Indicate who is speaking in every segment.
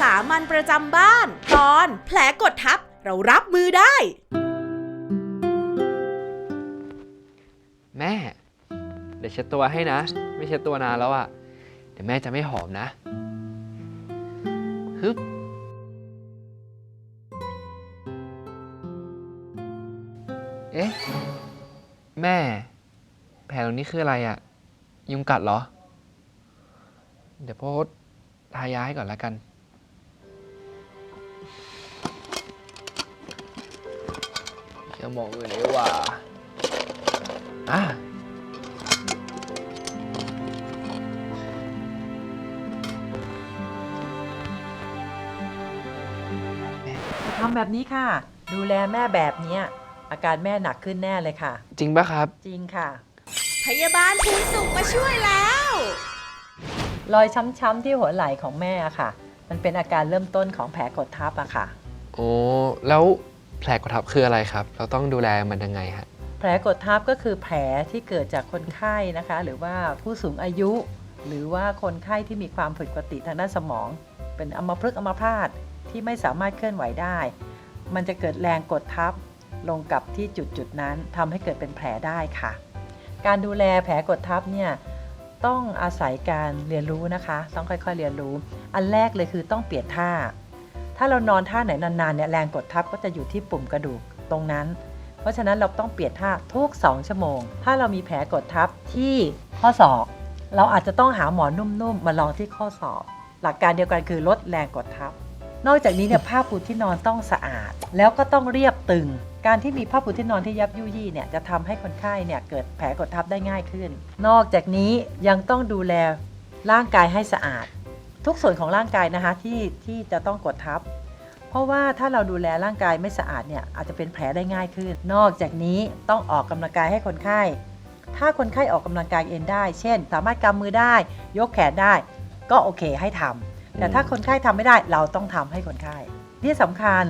Speaker 1: สามัญประจำบ้าน ตอนแผลกดทับเรารับมือได้
Speaker 2: แม่ เดี๋ยวเช็ดตัวให้นะ ไม่เช็ดตัวนานแล้วอะเดี๋ยวแม่จะไม่หอมนะฮึบเอ๊ะ แม่ แผลตรงนี้คืออะไรอะยุงกัดเหรอ เดี๋ยวพ่อทายาให้ก่อนแล้วกัน จะมองอื่นเลยว่าอะ
Speaker 3: ทำแบบนี้ค่ะ ดูแลแม่แบบเนี้ยอาการแม่หนักขึ้นแน่เลยค่ะ
Speaker 2: จริงปะครับ
Speaker 3: จริงค่ะ
Speaker 1: พยาบาลภูนสุขมาช่วยแล้ว
Speaker 3: รอยช้ำๆที่หัวไหล่ของแม่อะค่ะ มันเป็นอาการเริ่มต้นของแผลกดทับอะค่ะ
Speaker 2: โอ้แล้ว แผลกดทับคืออะไรครับ เราต้องดูแลมันยังไงฮะ
Speaker 3: แผลกดทับก็คือแผลที่เกิดจากคนไข้นะคะ หรือว่าผู้สูงอายุ หรือว่าคนไข้ที่มีความผิดปกติทางด้านสมอง เป็นอัมพฤกษ์อัมพาตที่ไม่สามารถเคลื่อนไหวได้ มันจะเกิดแรงกดทับลงกับที่จุดจุดนั้นทำให้เกิดเป็นแผลได้ค่ะ การดูแลแผลกดทับเนี่ยต้องอาศัยการเรียนรู้นะคะ ต้องค่อยๆเรียนรู้ อันแรกเลยคือต้องเปลี่ยนท่า ถ้าเรานอนท่าไหนนานๆเนี่ยแรงกดทับก็จะอยู่ที่ปุ่มกระดูกตรงนั้น เพราะฉะนั้นเราต้องเปลี่ยนท่าทุก 2 ชั่วโมง ถ้าเรามีแผลกดทับที่ข้อศอก เราอาจจะต้องหาหมอนนุ่มๆ มาลองที่ข้อศอก หลักการเดียวกันคือลดแรงกดทับ นอกจากนี้เนี่ยผ้าปูที่นอนต้องสะอาด แล้วก็ต้องเรียบตึง การที่มีผ้าปูที่นอนที่ยับยุยี่เนี่ยจะทำให้คนไข้เนี่ยเกิดแผลกดทับได้ง่ายขึ้น นอกจากนี้ยังต้องดูแลร่างกายให้สะอาด ทุกส่วนของร่างกายนะคะที่ที่จะต้องกดทับ เพราะว่าถ้าเราดูแลร่างกายไม่สะอาดเนี่ยอาจจะเป็นแผลได้ง่ายขึ้น นอกจากนี้ต้องออกกำลังกายให้คนไข้ ถ้าคนไข้ออกกำลังกายเองได้ เช่น สามารถกำมือได้ ยกแขนได้ ก็โอเคให้ทำแต่ถ้าคนไข้ทำไม่ได้เราต้องทำให้คนไข้ที่สำคัญ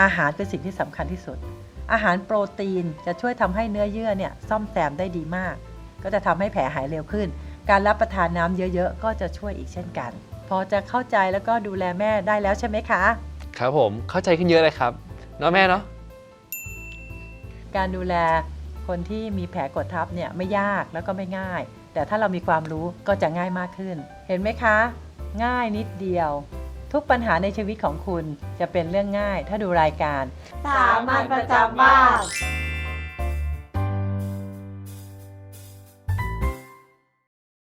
Speaker 3: อาหารเป็นสิ่งที่สำคัญที่สุด อาหารโปรตีนจะช่วยทำให้เนื้อเยื่อเนี่ยซ่อมแซมได้ดีมาก ก็จะทำให้แผลหายเร็วขึ้น การรับประทานน้ำเยอะๆ ก็จะช่วยอีกเช่นกัน พอจะเข้าใจแล้วก็ดูแลแม่ได้แล้วใช่ไหมคะ
Speaker 2: ครับผมเข้าใจขึ้นเยอะเลยครับเนาะแม่เนาะ
Speaker 3: การดูแลคนที่มีแผลกดทับเนี่ยไม่ยากแล้วก็ไม่ง่าย แต่ถ้าเรามีความรู้ก็จะง่ายมากขึ้น เห็นไหมคะ ง่ายนิดเดียว ทุกปัญหาในชีวิตของคุณจะเป็นเรื่องง่าย ถ้าดูรายการ
Speaker 1: สามัญประจำบ้าน